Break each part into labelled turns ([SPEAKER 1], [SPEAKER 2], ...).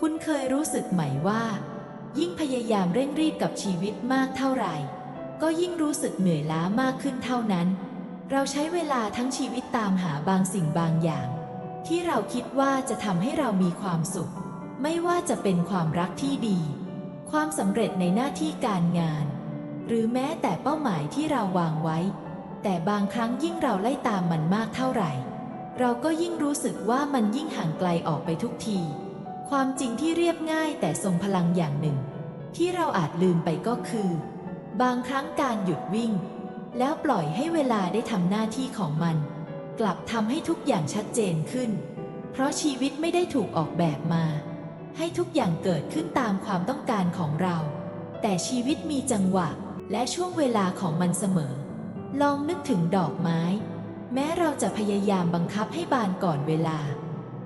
[SPEAKER 1] คุณเคยรู้สึกไหมว่า ยิ่งพยายามเร่งรีบกับชีวิตมากเท่าไหร่ ก็ยิ่งรู้สึกเหนื่อยล้ามากขึ้นเท่านั้น เราใช้เวลาทั้งชีวิตตามหาบางสิ่งบางอย่าง ที่เราคิดว่าจะทำให้เรามีความสุข ไม่ว่าจะเป็นความรักที่ดี ความสำเร็จในหน้าที่การงาน หรือแม้แต่เป้าหมายที่เราวางไว้ แต่บางครั้งยิ่งเราไล่ตามมันมากเท่าไหร่ เราก็ยิ่งรู้สึกว่ามันยิ่งห่างไกลออกไปทุกที ความจริงที่เรียบง่ายแต่ทรงพลังอย่างหนึ่ง ที่เราอาจลืมไปก็คือ บางครั้งการหยุดวิ่ง แล้วปล่อยให้เวลาได้ทำหน้าที่ของมัน กลับทำให้ทุกอย่างชัดเจนขึ้น เพราะชีวิตไม่ได้ถูกออกแบบมา ให้ทุกอย่างเกิดขึ้นตามความต้องการของเรา แต่ชีวิตมีจังหวะและช่วงเวลาของมันเสมอ ลองนึกถึงดอกไม้ แม้เราจะพยายามบังคับให้บานก่อนเวลา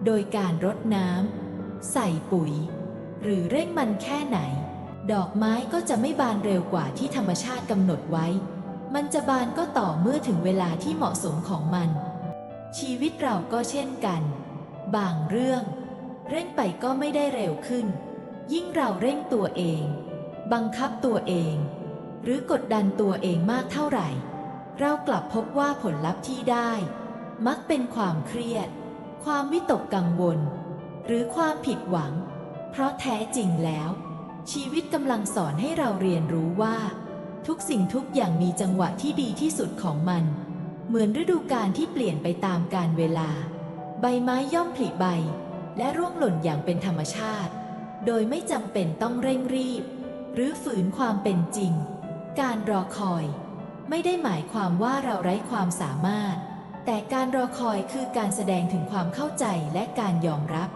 [SPEAKER 1] โดยการรดน้ำ ใส่ปุ๋ย หรือเร่งมันแค่ไหน ดอกไม้ก็จะไม่บานเร็วกว่าที่ธรรมชาติกำหนดไว้ มันจะบานก็ต่อเมื่อถึงเวลาที่เหมาะสมของมัน ชีวิตเราก็เช่นกัน บางเรื่อง เร่งไปก็ไม่ได้เร็วขึ้น ยิ่งเราเร่งตัวเอง บังคับตัวเอง หรือกดดันตัวเองมากเท่าไหร่ เรากลับพบว่าผลลัพธ์ที่ได้ มักเป็นความเครียด ความวิตกกังวล หรือความผิดหวัง เพราะแท้จริงแล้ว ชีวิตกำลังสอนให้เราเรียนรู้ว่า ทุกสิ่งทุกอย่างมีจังหวะที่ดีที่สุดของมัน เหมือนฤดูกาลที่เปลี่ยนไปตามกาลเวลา ใบไม้ย่อมผลิใบ และร่วงหล่นอย่างเป็นธรรมชาติ โดยไม่จำเป็นต้องเร่งรีบ หรือฝืนความเป็นจริง การรอคอย ไม่ได้หมายความว่าเราไร้ความสามารถแต่การรอคอยคือการแสดงถึงความเข้าใจและการยอมรับ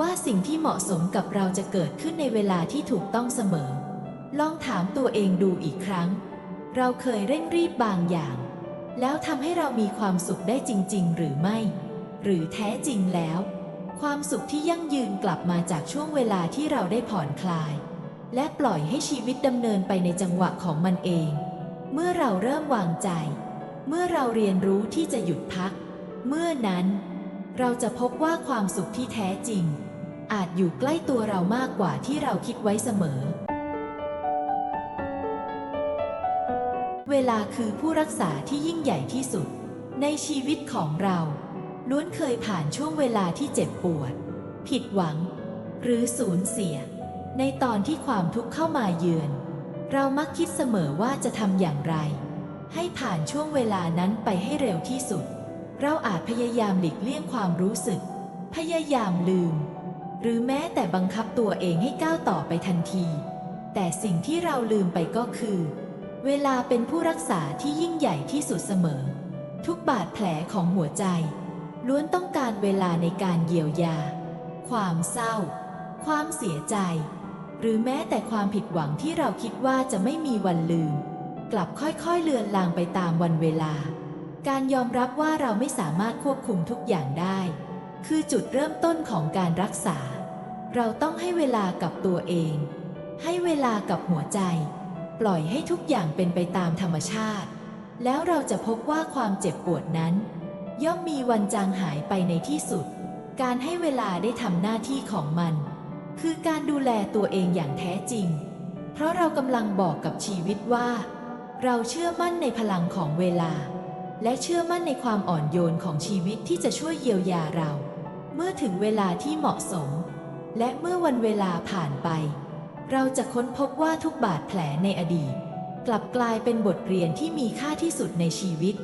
[SPEAKER 1] ว่าสิ่งที่เหมาะสมกับเราจะเกิดขึ้นในเวลาที่ถูกต้องเสมอ ลองถามตัวเองดูอีกครั้ง เราเคยเร่งรีบบางอย่าง แล้วทำให้เรามีความสุขได้จริง ๆ หรือไม่ หรือแท้จริงแล้ว ความสุขที่ยั่งยืนกลับมาจากช่วงเวลาที่เราได้ผ่อนคลาย และปล่อยให้ชีวิตดำเนินไปในจังหวะของมันเอง เมื่อเราเริ่มวางใจ เมื่อเราเรียนรู้ที่จะหยุดพัก เมื่อนั้นเราจะพบว่าความสุขที่แท้จริง อาจอยู่ใกล้ตัวเรามากกว่าที่เราคิดไว้เสมอ เวลาคือผู้รักษาที่ยิ่งใหญ่ที่สุด ในชีวิตของเราล้วนเคยผ่านช่วงเวลาที่เจ็บปวด ผิดหวัง หรือสูญเสีย ในตอนที่ความทุกข์เข้ามาเยือน เรามักคิดเสมอว่าจะทำอย่างไร ให้ผ่านช่วงเวลานั้นไปให้เร็วที่สุด เราอาจพยายามหลีกเลี่ยงความรู้สึก พยายามลืม หรือแม้แต่บังคับตัวเองให้ก้าวต่อไปทันที แต่สิ่งที่เราลืมไปก็คือ เวลาเป็นผู้รักษาที่ยิ่งใหญ่ที่สุดเสมอ ทุกบาดแผลของหัวใจ ล้วนต้องการเวลาในการเยียวยา ความเศร้า ความเสียใจ หรือแม้แต่ความผิดหวังที่เราคิดว่าจะไม่มีวันลืม กลับค่อยๆเลือนลางไปตามวันเวลา การยอมรับว่าเราไม่สามารถควบคุมทุกอย่างได้ คือจุดเริ่มต้นของการรักษา เราต้องให้เวลากับตัวเอง ให้เวลากับหัวใจ ปล่อยให้ทุกอย่างเป็นไปตามธรรมชาติ แล้วเราจะพบว่าความเจ็บปวดนั้น ย่อมมีวันจางหายไปในที่สุด การให้เวลาได้ทำหน้าที่ของมัน คือการดูแลตัวเองอย่างแท้จริง เพราะเรากำลังบอกกับชีวิตว่า เราเชื่อมั่นในพลังของเวลา และเชื่อมั่นในความอ่อนโยนของชีวิตที่จะช่วยเยียวยาเรา เมื่อถึงเวลาที่เหมาะสม และเมื่อวันเวลาผ่านไป เราจะค้นพบว่าทุกบาดแผลในอดีต กลับกลายเป็นบทเรียนที่มีค่าที่สุดในชีวิต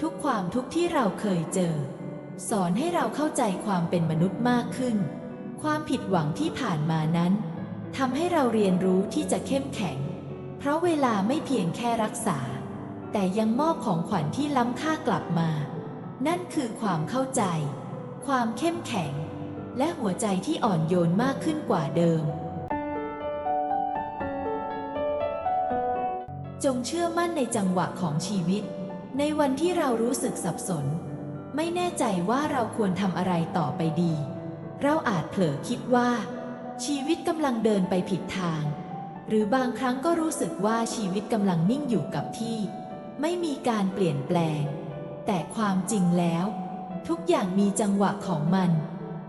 [SPEAKER 1] ทุกความทุกข์ที่เราเคยเจอ สอนให้เราเข้าใจความเป็นมนุษย์มากขึ้น ความผิดหวังที่ผ่านมานั้นทำให้เราเรียนรู้ที่จะเข้มแข็ง เพราะเวลาไม่เพียงแค่รักษา แต่ยังมอบของขวัญที่ล้ำค่ากลับมา นั่นคือความเข้าใจ ความเข้มแข็ง และหัวใจที่อ่อนโยนมากขึ้นกว่าเดิม จงเชื่อมั่นในจังหวะของชีวิต ในวันที่เรารู้สึกสับสน ไม่แน่ใจว่าเราควรทำอะไรต่อไปดี เราอาจเผลอคิดว่า ชีวิตกำลังเดินไปผิดทาง หรือบางครั้งก็รู้สึกว่าชีวิตกำลังนิ่งอยู่กับที่ ไม่มีการเปลี่ยนแปลง แต่ความจริงแล้ว ทุกอย่างมีจังหวะของมัน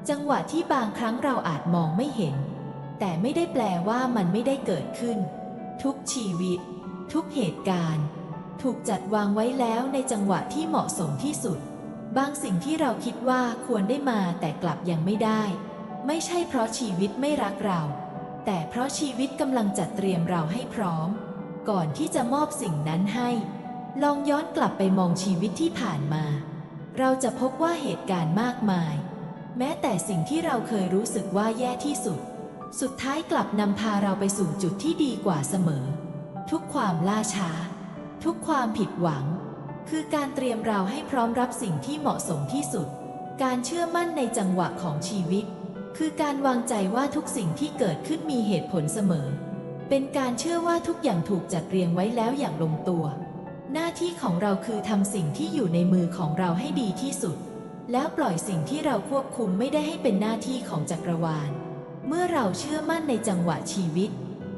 [SPEAKER 1] จังหวะที่บางครั้งเราอาจมองไม่เห็น แต่ไม่ได้แปลว่ามันไม่ได้เกิดขึ้น ทุกชีวิต ทุกเหตุการณ์ ถูกจัดวางไว้แล้วในจังหวะที่เหมาะสมที่สุด บางสิ่งที่เราคิดว่าควรได้มาแต่กลับยังไม่ได้ ไม่ใช่เพราะชีวิตไม่รักเรา แต่เพราะชีวิตกำลังจัดเตรียมเราให้พร้อม ก่อนที่จะมอบสิ่งนั้นให้ ลองย้อนกลับไปมองชีวิตที่ผ่านมา เราจะพบว่าเหตุการณ์มากมาย แม้แต่สิ่งที่เราเคยรู้สึกว่าแย่ที่สุด สุดท้ายกลับนำพาเราไปสู่จุดที่ดีกว่าเสมอ ทุกความล่าช้า ทุกความผิดหวัง คือการเตรียมเราให้พร้อมรับสิ่งที่เหมาะสมที่สุด การเชื่อมั่นในจังหวะของชีวิต คือการวางใจว่าทุกสิ่งที่เกิดขึ้นมีเหตุผลเสมอ เป็นการเชื่อว่าทุกอย่างถูกจัดเรียงไว้แล้วอย่างลงตัว หน้าที่ของเราคือทำสิ่งที่อยู่ในมือของเราให้ดีที่สุด แล้วปล่อยสิ่งที่เราควบคุมไม่ได้ให้เป็นหน้าที่ของจักรวาล เมื่อเราเชื่อมั่นในจังหวะชีวิต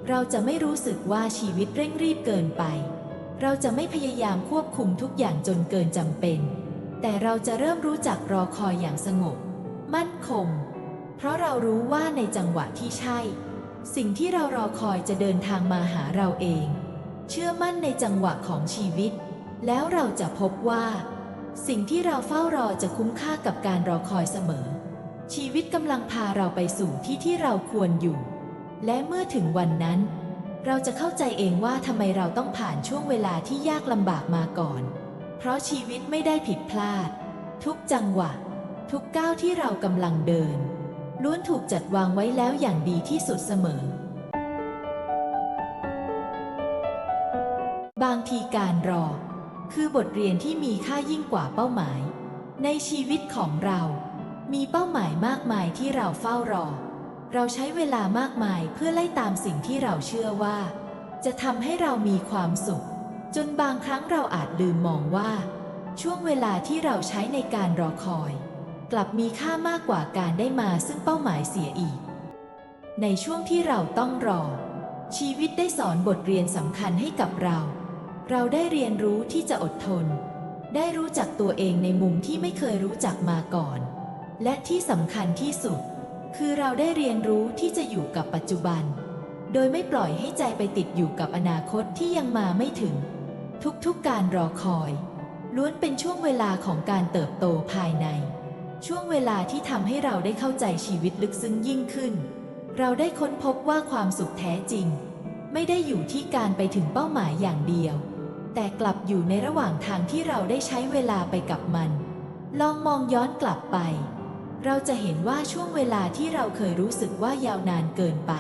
[SPEAKER 1] เราจะไม่รู้สึกว่าชีวิตเร่งรีบเกินไป เราจะไม่พยายามควบคุมทุกอย่างจนเกินจำเป็น แต่เราจะเริ่มรู้จักรอคอยอย่างสงบ มั่นคง เพราะเรารู้ว่าในจังหวะที่ใช่ สิ่งที่เรารอคอยจะเดินทางมาหาเราเอง เชื่อมั่นในจังหวะของชีวิต แล้วเราจะพบว่า สิ่งที่เราเฝ้ารอจะคุ้มค่ากับการรอคอยเสมอ ชีวิตกำลังพาเราไปสู่ที่ที่เราควรอยู่ และเมื่อถึงวันนั้น เราจะเข้าใจเองว่าทำไมเราต้องผ่านช่วงเวลาที่ยากลำบากมาก่อน เพราะชีวิตไม่ได้ผิดพลาด ทุกจังหวะ ทุกก้าวที่เรากำลังเดิน ล้วนถูกจัดวางไว้แล้วอย่างดีที่สุดเสมอ บางทีการรอ คือบทเรียนที่มีค่ายิ่งกว่าเป้าหมาย ในชีวิตของเรา มีเป้าหมายมากมายที่เราเฝ้ารอ เราใช้เวลามากมายเพื่อไล่ตามสิ่งที่เราเชื่อว่า จะทำให้เรามีความสุข จนบางครั้งเราอาจลืมมองว่า ช่วงเวลาที่เราใช้ในการรอคอย กลับมีค่ามากกว่าการได้มาซึ่งเป้าหมายเสียอีก ในช่วงที่เราต้องรอ ชีวิตได้สอนบทเรียนสำคัญให้กับเรา เราได้เรียนรู้ที่จะอดทน ได้รู้จักตัวเองในมุมที่ไม่เคยรู้จักมาก่อน และที่สำคัญที่สุด คือเราได้เรียนรู้ที่จะอยู่กับปัจจุบัน โดยไม่ปล่อยให้ใจไปติดอยู่กับอนาคตที่ยังมาไม่ถึง ทุกๆการรอคอย ล้วนเป็นช่วงเวลาของการเติบโตภายใน ช่วงเวลาที่ทำให้เราได้เข้าใจชีวิตลึกซึ้งยิ่งขึ้น เราได้ค้นพบว่าความสุขแท้จริง ไม่ได้อยู่ที่การไปถึงเป้าหมายอย่างเดียว แต่กลับอยู่ในระหว่างทางที่เราได้ใช้เวลาไปกับมัน ลองมองย้อนกลับไป เราจะเห็นว่าช่วงเวลาที่เราเคยรู้สึกว่ายาวนานเกินไป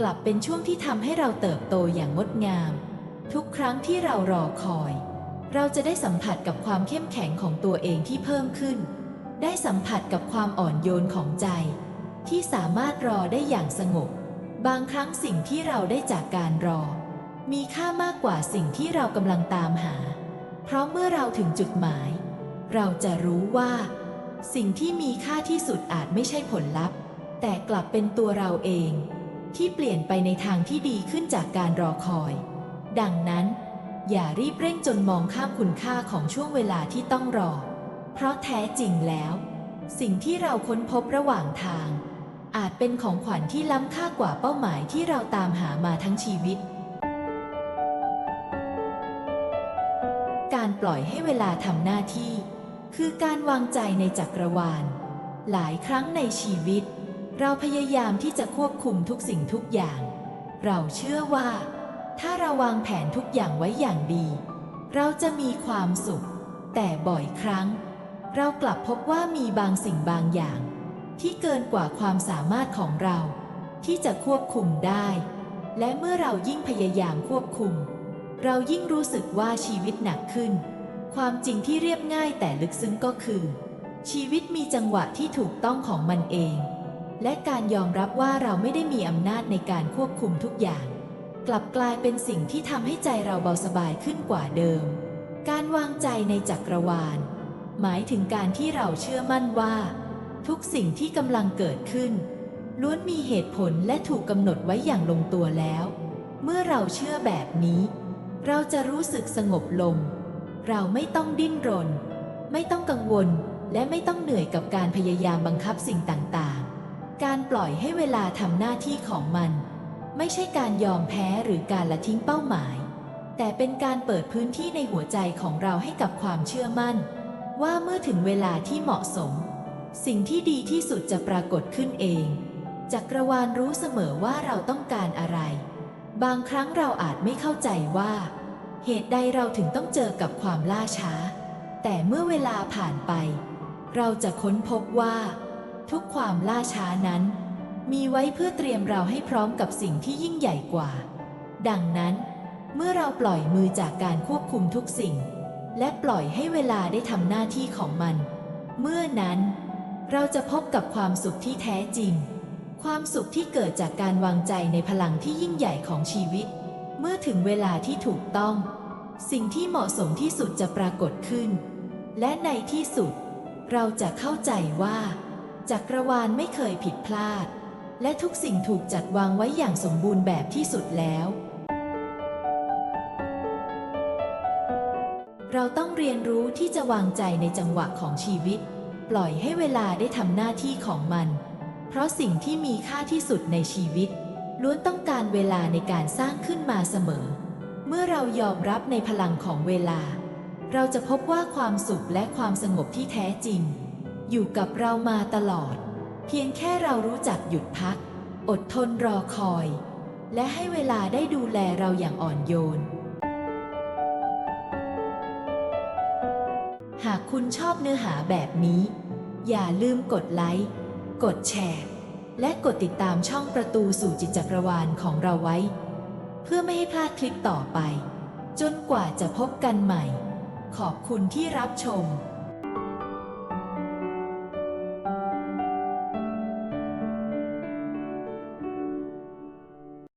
[SPEAKER 1] กลับเป็นช่วงที่ทำให้เราเติบโตอย่างงดงาม ทุกครั้งที่เรารอคอย เราจะได้สัมผัสกับความเข้มแข็งของตัวเองที่เพิ่มขึ้น ได้สัมผัสกับความอ่อนโยนของใจ ที่สามารถรอได้อย่างสงบ บางครั้งสิ่งที่เราได้จากการรอ มีค่ามากกว่าสิ่งที่เรากำลังตามหา เพราะเมื่อเราถึงจุดหมาย เราจะรู้ว่า สิ่งที่มีค่าที่สุดอาจไม่ใช่ผลลัพธ์ แต่กลับเป็นตัวเราเอง ที่เปลี่ยนไปในทางที่ดีขึ้นจากการรอคอย ดังนั้น อย่ารีบเร่งจนมองข้ามคุณค่าของช่วงเวลาที่ต้องรอ เพราะแท้จริงแล้ว สิ่งที่เราค้นพบระหว่างทาง อาจเป็นของขวัญที่ล้ำค่ากว่าเป้าหมายที่เราตามหามาทั้งชีวิต ปล่อยให้เวลาทำหน้าที่ คือการวางใจในจักรวาล หลายครั้งในชีวิต เราพยายามที่จะควบคุมทุกสิ่งทุกอย่าง เราเชื่อว่า ถ้าเราวางแผนทุกอย่างไว้อย่างดี เราจะมีความสุข แต่บ่อยครั้ง เรากลับพบว่ามีบางสิ่งบางอย่าง ที่เกินกว่าความสามารถของเรา ที่จะควบคุมได้ และเมื่อเรายิ่งพยายามควบคุม เรายิ่งรู้สึกว่าชีวิตหนักขึ้น ความจริงที่เรียบง่ายแต่ลึกซึ้งก็คือ ชีวิตมีจังหวะที่ถูกต้องของมันเอง และการยอมรับว่าเราไม่ได้มีอำนาจในการควบคุมทุกอย่าง กลับกลายเป็นสิ่งที่ทำให้ใจเราเบาสบายขึ้นกว่าเดิม การวางใจในจักรวาล หมายถึงการที่เราเชื่อมั่นว่า ทุกสิ่งที่กำลังเกิดขึ้น ล้วนมีเหตุผลและถูกกำหนดไว้อย่างลงตัวแล้ว เมื่อเราเชื่อแบบนี้ เราจะรู้สึกสงบลง เราไม่ต้องดิ้นรน ไม่ต้องกังวลและไม่ต้องเหนื่อยกับการพยายามบังคับสิ่งต่างๆ การปล่อยให้เวลาทำหน้าที่ของมัน ไม่ใช่การยอมแพ้หรือการละทิ้งเป้าหมาย แต่เป็นการเปิดพื้นที่ในหัวใจของเราให้กับความเชื่อมั่น ว่าเมื่อถึงเวลาที่เหมาะสม สิ่งที่ดีที่สุดจะปรากฏขึ้นเองจักรวาลรู้เสมอว่าเราต้องการอะไร บางครั้งเราอาจไม่เข้าใจว่า เหตุใดเราถึงต้องเจอกับความล่าช้า แต่เมื่อเวลาผ่านไป เราจะค้นพบว่า ทุกความล่าช้านั้น มีไว้เพื่อเตรียมเราให้พร้อมกับสิ่งที่ยิ่งใหญ่กว่า ดังนั้น เมื่อเราปล่อยมือจากการควบคุมทุกสิ่ง และปล่อยให้เวลาได้ทำหน้าที่ของมัน เมื่อนั้น เราจะพบกับความสุขที่แท้จริง ความสุขที่เกิดจากการวางใจในพลังที่ยิ่งใหญ่ของชีวิต เมื่อถึงเวลาที่ถูกต้อง สิ่งที่เหมาะสมที่สุดจะปรากฏขึ้น และในที่สุด เราจะเข้าใจว่าจักรวาลไม่เคยผิดพลาด และทุกสิ่งถูกจัดวางไว้อย่างสมบูรณ์แบบที่สุดแล้ว เราต้องเรียนรู้ที่จะวางใจในจังหวะของชีวิต ปล่อยให้เวลาได้ทำหน้าที่ของมัน เพราะสิ่งที่มีค่าที่สุดในชีวิต ล้วนต้องการเวลาในการสร้างขึ้นมาเสมอ เมื่อเรายอมรับในพลังของเวลา เราจะพบว่าความสุขและความสงบที่แท้จริง อยู่กับเรามาตลอด เพียงแค่เรารู้จักหยุดพัก อดทนรอคอย และให้เวลาได้ดูแลเราอย่างอ่อนโยนหากคุณชอบเนื้อหาแบบนี้ อย่าลืมกดไลค์ กดแชร์ และกดติดตามช่องประตูสู่จิตจักรวาลของเราไว้ เพื่อไม่ให้พลาดคลิปต่อไป จนกว่าจะพบกันใหม่ ขอบคุณที่รับชม